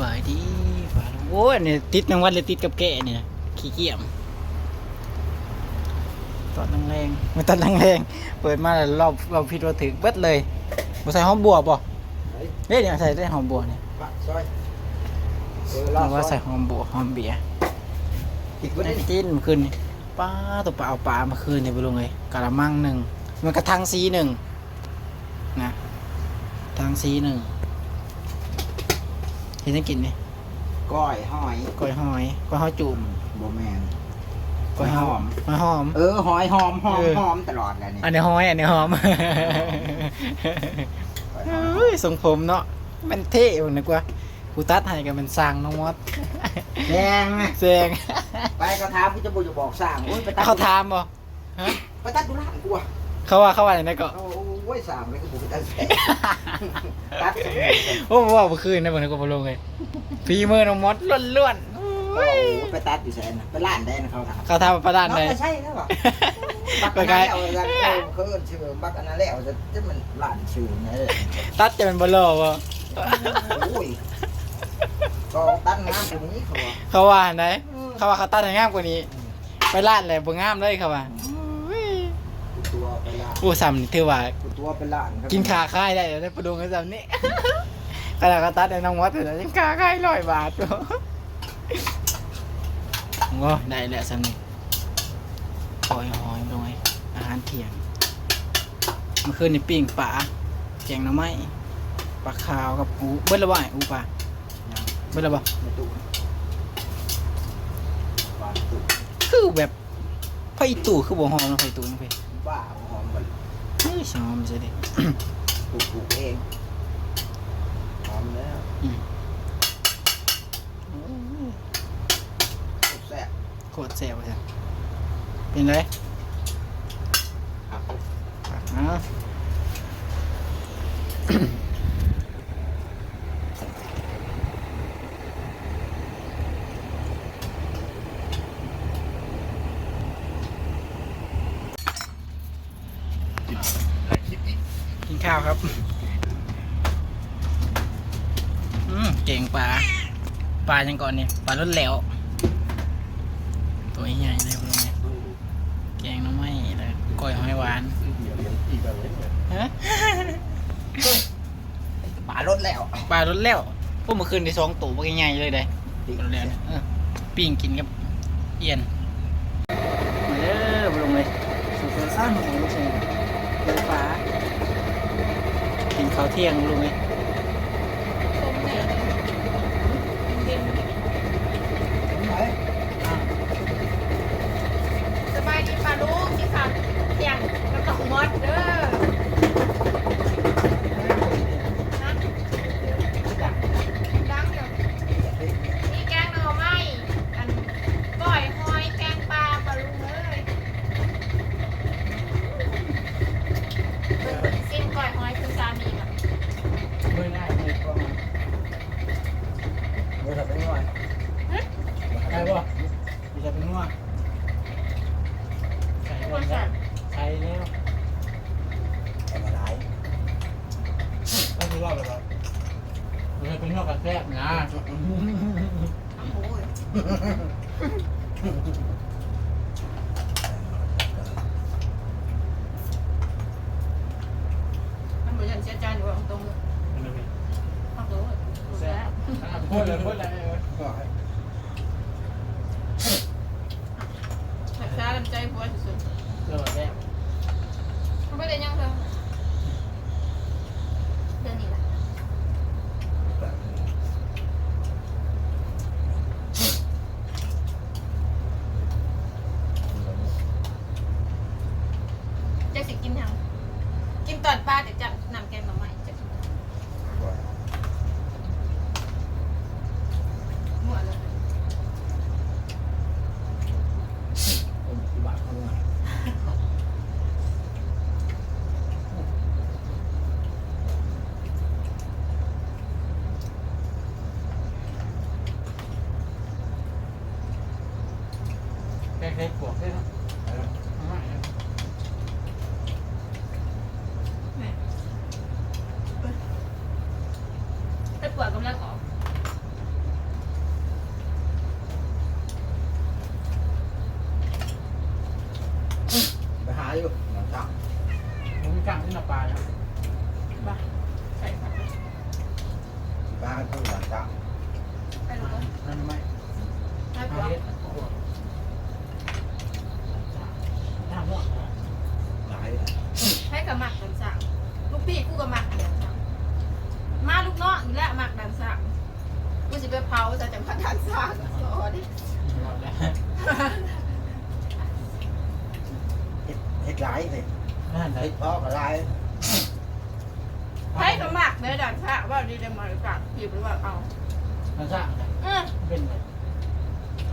บายดีฝ่าลงโอ้ยอันนี่ติดแมงวันเลยติดกับแกะเนี่ยขี้เกียจตอนแรงๆมันตอนแรงๆเปิดมาแล้วรอบเราผิดว่าถึงเบิดเลยบ่ใส่หอมบัวบ่เฮ้ยเนี่ยใส่ได้หอมบัวเนี่ยปะซอยเออหลารือว่าซใส่อยหอมบัวหอมเบียร์อีกวันได้นี้กินเมื่อคืนนี่ป้าตัวปลาเอาปลาเมื่อคืนนี่ไปลงเลยกะละมังหนึ่งมันกระทังซีหนึ่งนะทางซีหนึ่งเห็นได้กินนี่ก้อยหอยก้อยหอยก้อยหอยจุ่มบ่แมนก้อยหอมก้อยหอม เออหอยหอมหอมเออหอมตลอดแหละนี่อันนี้หอยอันนี้หอมก้อยหอมเฮ้ยทรงผมเนาะมันเท่อยู่นึกว่ากูตัดให้กันเป็นสร้างน้องมดแดงไหมแซงไปก็ถามกูจะบ่จะบอกสร้างโอ้ยไปตัดเขาถามบ่ฮะไปตัดดูร้านกูอะเขาว่าเขาว่าอย่างไรก็ โอ้ยสร้างเลยกูบ่ไปตัดแสงตัดสมมุติโอ้ว่าเมื่อคืนนะบางทีก็บ่ลงเลยฝีมือน้องมดล้วนๆโอ้ยไปตัดอยู่แสนน่ะไปร้านได้นะเขาถามเขาทำมาประดานเลยเนาะไม่ใช่แล้วหรอบักไปอันไกลนั้นแล้วจะเขาเอิ้นชื่อบักอันนั้นแล้วจะจะมันร้านชื่อเนี่ยตัดจะเป็นบอลโลวะโอ้ยก็ตั้งงามตรงนี้เขาว่าเขาว่าไหนเขาว่าเขาตัดให้งามกว่านี้ ไปลาดเลยบ่งามเลยเขาว่ากูตัวไปละโอ้ซ้ำนี่ถือว่ากู ตัวไปละครับกินขาค่ายได้แล้วได้ประดงกันซ้ำนี่ขนาดเขาตัดในน้องมดแต่ยังขาค่ายร้อยบาทอยู่โอ้ได้แล้วซ้ำนี่หอยหอยลงไงอาหารเที่ยงเมื่อคืนนี่ปิ้งปลาแกงหน่อไม้ปลาขาวกับอูเบิ้ลละบ่ายอูปลาเบิ้ลละบ่ในตู้บ้าตู้คือแบบไฟตู่คือบ่หอมนะไฟตู่นะเพ่บ้าหอมกั นเฮ้ยชอมจะดิปลูกปลูกเองหอมแล้วแซ่บโคตรแซ่บเลยเป็นไรครับอะกินข้าวครับ อืม เก่งปลาปลายังก่อนเนี่ยปลาล้นแหลวตัวใหญ่เลยพวกนี้แกงหน้ำไม้แล้วก้อยหอยหวานฮะป่ารถแล้วปลาล้นแล้วพวกเมื่อคืนที่สองตัวพวกใหญ่ๆเลยได้ล้นแล้วเนี่ยเออปิ้งกินกับเอียนมาเด้อไปลงเลยสุดๆสร้างของลูกชายเดือฟ้ากินข้าวเที่ยงลุงเลย สบายดีป่ะลูกที่ขาดเสียงน้ำตกมดเด้อนะดังอยู่นี่แกงหน่อไม้อันก้อยหอยแกงปลาป่ะลุงเอ้ยเบิ่งคนซิมก้อยหอยคือสามีก่อน ไม่ได้เลยก็มา เมื่อทำเป็นหน่อย ได้ป่ะจะเป็นว่าใส่ ทุก แล้ คนสั่ วน ใส่แล้ว แต่มาหลาย ก็คือว่าแบบว่า มันเป็นนอกกระแทกนะ โอ้ย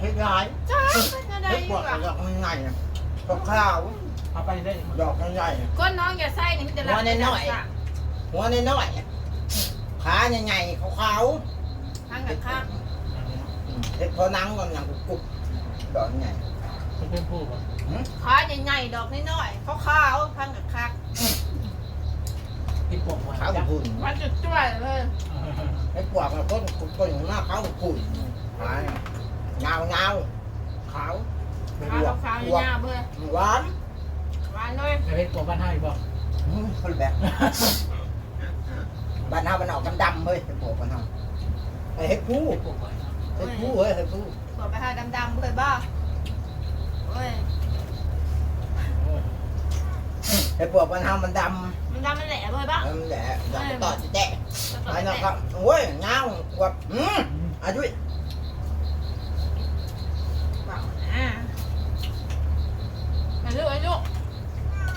เฮ็ดหลายจ้าเป็นอะไรเฮ็ดดีพวกกว่าดอกใหญ่ๆกับข้าวเอาไปได้ดอกใหญ่ก้นน้องอย่าใส่นี่มันจะรับหัวน้อยๆหัวน้อยๆขาใหญ่ๆขาวทั้งกับข้างๆเฮ็ดพอนังก่อนอย่างกุบๆดอกใหญ่จะเป็นผู้ป่ะขาใหญ่ๆดอกน้อยๆขาวๆทั้งกับข้างที่ปกมาขาวจ้ะขุ่นมันจะจ้วยเลยไอ้ปวกมันก็ก็อยู่หน้าขาวขุ่นหาย เงาเงาขาวขาวขาวๆยาวๆเพื่อหวานหวานเลยจะเป็นปกบ้านให้บอกอืมคนแบบบ้านเฮามันออกดำๆเฮ้ยไอ้ปวกมันเฮาไอ้เฮ็ดผู้ปกไว้เฮ็ดผู้เฮ้ยเฮ็ดผู้บอกไปหาดำๆเพื่อบ้าโอ้ยโอ้ยไอ้ปวกมันเฮามันดมันดำมันแหละเพื่อบ้าำนั่นแหละดำต่อจะแตะจะต่อไอ้ไปนะแตะครับโอ้ยเงาขวบอืมอายุ เปล่านะ มาลูกไอ้ลูก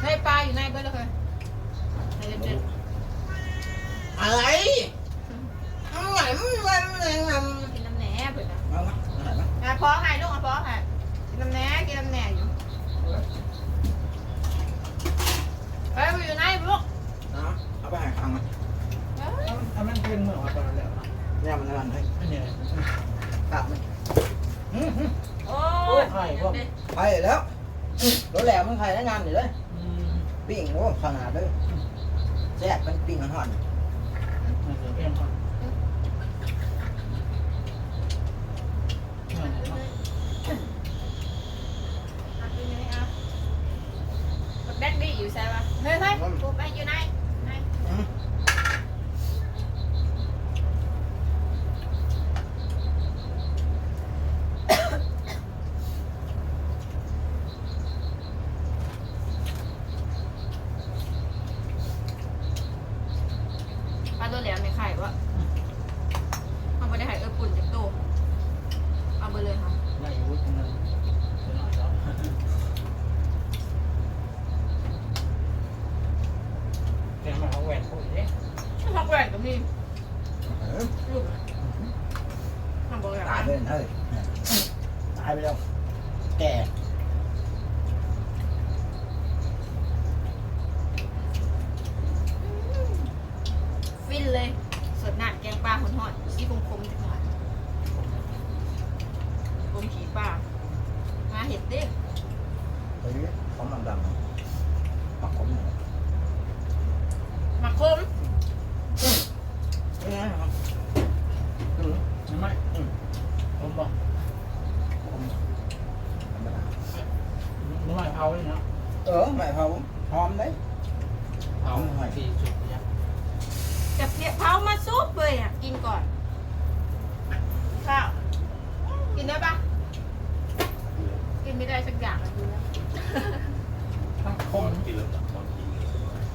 ให้ปลาอยู่ในก็เลยให้เด็ดอะไรไหนมันมันมัน ๆกินน้ำแหน่เพื่อนนะ เอามาเอามา อะพอให้ลูกอะพอให้กินน้ำแหน่กินน้ำแหน่อยู่เฮ้ยมันอยู่ไหนลูก เอาเอาไปให้ข้างมัน เอ้ย ถ้ามันเป็นเมื่อวันก่อนแล้ว เนี่ยมันนั่นเฮ้ย อันนี้ ตัดมันอืมอืม โอ้ โอ้ ย ยไข่พวก ไปแล้วรถแหลมมันใครได้งานอยู่เลย อืม ปิ้งโอ้ขนาดเลยแซ่บมันปิ้งห่อนมันจะเป็นก่อนนั่นแหละเนาะ เอาไปไหนเอาแบกดี้อยู่ใช่ปะเฮ้ยเฮ้ยกูไปอยู่ไหนไหน อืม ปลาตัวแหลมในไข่วะเอาไปได้ไข่เออปุ่นจากตู้เอาไปเลยค่ะ ได้อาวุธมันจะหน่อยแล้วแกมาเอาแหวนพวกนี้ พักแหวนกับนี่ เออ ลูกทำบอกแบบ ตายเฮ้ยตายไปแล้ว แก่ ฟินเลยสดหนักแกงปลาหอนหอนสีคมๆจังหน่อยคมขี่ปลามาเห็ดเด้ง เฮ้ยของดำๆปักผมเนี่ย มาคม เนี่ยครับอืม ไม่ไหมผมบอก ผมธรรมดา นึกว่าเผาเลยเนาะ เออไม่เผาหอม đấy เผาสี่สุดเนี่ยกับเพียเผามาซุปเลยอะ กินก่อนข้าวกินได้ปะกินไม่ได้สักอย่างเลยดูแล้วทั้งคม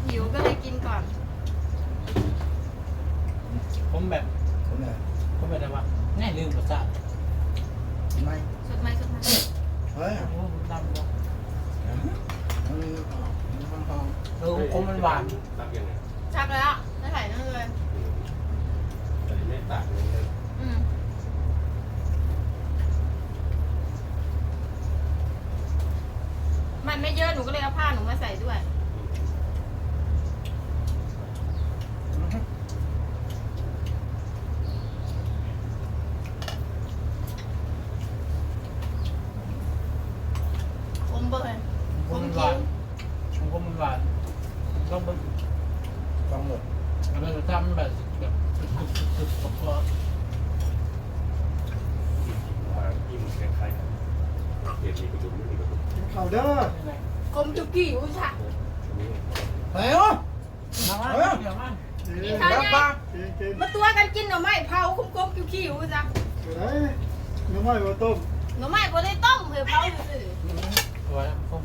หิวก็เลยกินก่อน ผมแบบ ผมเนี่ย ผมแบบว่าแน่ลืมภาษา ไม่ สดไหมสดไหม เฮ้ย โอ้ดำบอก อืมมันหอม เออคมมันหวาน รับยังไง ชักแล้วได้ถ่ายนั่นเลย แต่ไม่ต่างเลย อืม มันไม่เยอะหนูก็เลยเอาผ้าหนูมาใส่ด้วยคมเบอร์คมมันหวานคมมันหวานต้องเป็นต้องหมดเราจะทำแบบแบบสุดๆประกอบมาที่มันคล้ายๆกัน เห็นมีกระดุมไม่มีกระดุมเขาเด้อคมจุกี้อุ้ยค่ะนี่เฮ้ยมาว่าเดี๋ยวมากินข้าวรับยังปลากกินกินมาตัวกันกินหน่อไม้เผาคุ้มๆคิวๆจ้ะเดี๋ยวได้น้ำมันมาต้มหน่อไม้บ่ได้ต้มเพื่อเผาซื่อตัวแล้วผม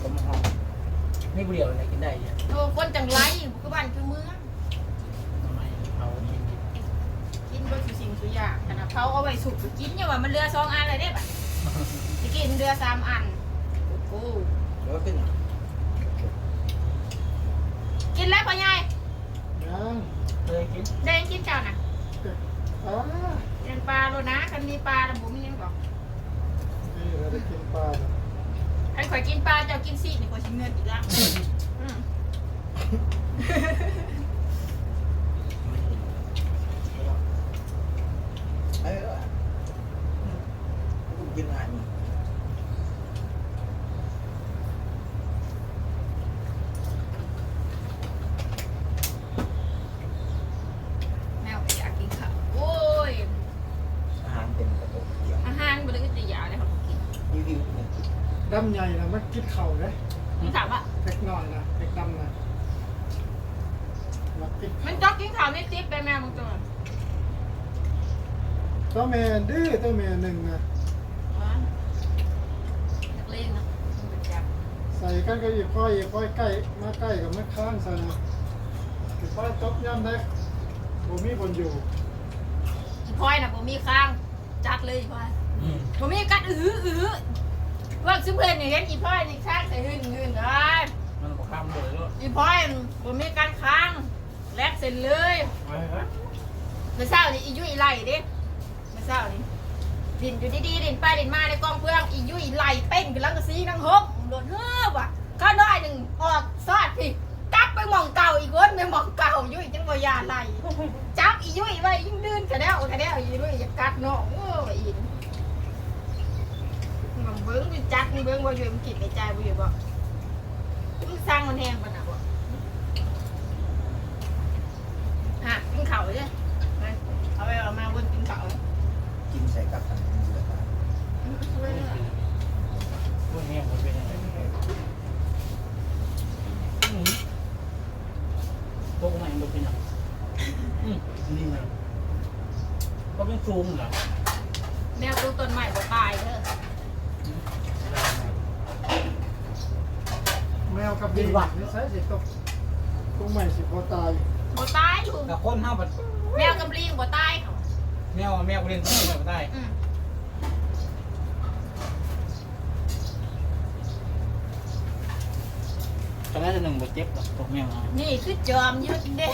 ผมหอมนี่บุเดียวอะไรกินได้เนี่ยๆโอ้คนจังไรคือบ้านคือเมือง ทำไมเอากิน กิน เบ่สุสิ่งสุอย่างขนาดเผาเอาไว้สุกไปกินเนี่ยว่ามันเรือสองอันเลยเด้บัดสิกินเรือสามอันโอ้โหเดี๋ยวขึ้นกินแล้วพ่อใหญ่ยังเคยกินแดงกินเจ้าน่ะอ่าเลี้ยงปลาโลนะคันมีปลาแล้วบ่มีหยังบอกนี่เราได้กินปลาแล้วคันข่อยกินปลาเจ้ากินซีดนี่ข่อยสิเงินอีกละอืม เอ้ยกูกินอาหารนี่ แมวก็อยากกินข้าวโอ้ย อาหารเป็นกระปุกเดียว อาหารบ่ได้ก็จะยาเลยครับกิน รีวิวเนี่ย ดำใหญ่นะมันกินเข่าเลยมึงถามว่าเล็กน้อยนะเล็กดำนะมากินมันจอกกินข้าวในติ๊บไปแม่มึงตัวตัวแม่ดื้อตัวแม่หนึ่งนะนักเลงนะมึงเป็นจับใส่กันก็อีกค่อยอีกค่อยใกล้มาใกล้กับไม่ข้างใส่นะอีกค่อยจบย่ำได้ผมมีคนอยู่อีพลอยน่ะบ่มีข้างจัดเลยอีพลอยอืมบ่มีกัดอื้ออื้อ ว่าซุเพิ่นนี่เห็นอีพลอยนี่ข้างใส่หึ่นหึ่นได้มันบอกข้ามเลยด้วยอีพลอยบ่มีการค้างแลกเสร็จเลยไปฮะเมื่อเช้านี่อียุอีไล่เด้เมื่อเช้านี่ดินอยู่ดีๆดินไปดินมาในกองเพื่องอียุอีไล่เต้นกันแล้วก็ซีนังฮบโดนเฮ้อว่ะข้าน้อยหนึ่งออกซอดพี่กลับไปหมองเก่าอีกวนไปหมองเก่ายุยจังบ่ยาไล่จับอียุยไว้ยิ่งดื้นกระเดวกระเดวอียุยจะกัดน้องโอ้ยอีนมันเบิ้งมันจัดมันเบิ้งบ่อยู่มันกิดในใจบ่อยู่บ่มึงสร้างมันแห้งปะนน่ะบ่ฮะกินข้าวเลยเด้อเอาไปเอามาวนกินข้าวเลย กินใส่กับอาหารเหลือตาย พวกนี้มันเป็นยังไงอืมพวกมันเป็นยังไงอืมนี่นะก็เป็นซูมเหรอ แมวตัวต้นใหม่บ่ตายเด้อ กับดีนี่ใช่สิตกตรงใหม่สิพอตายบ่ตายอยู่กับคนห้าบัดแมวกับลิงบ่ตายเขาแมวแมวเรียนต้องแบบได้อืมตอนนั้นจะหนึ่งบทเจ็บหรอกตกแมวนะนี่คือจอมยุทธเด้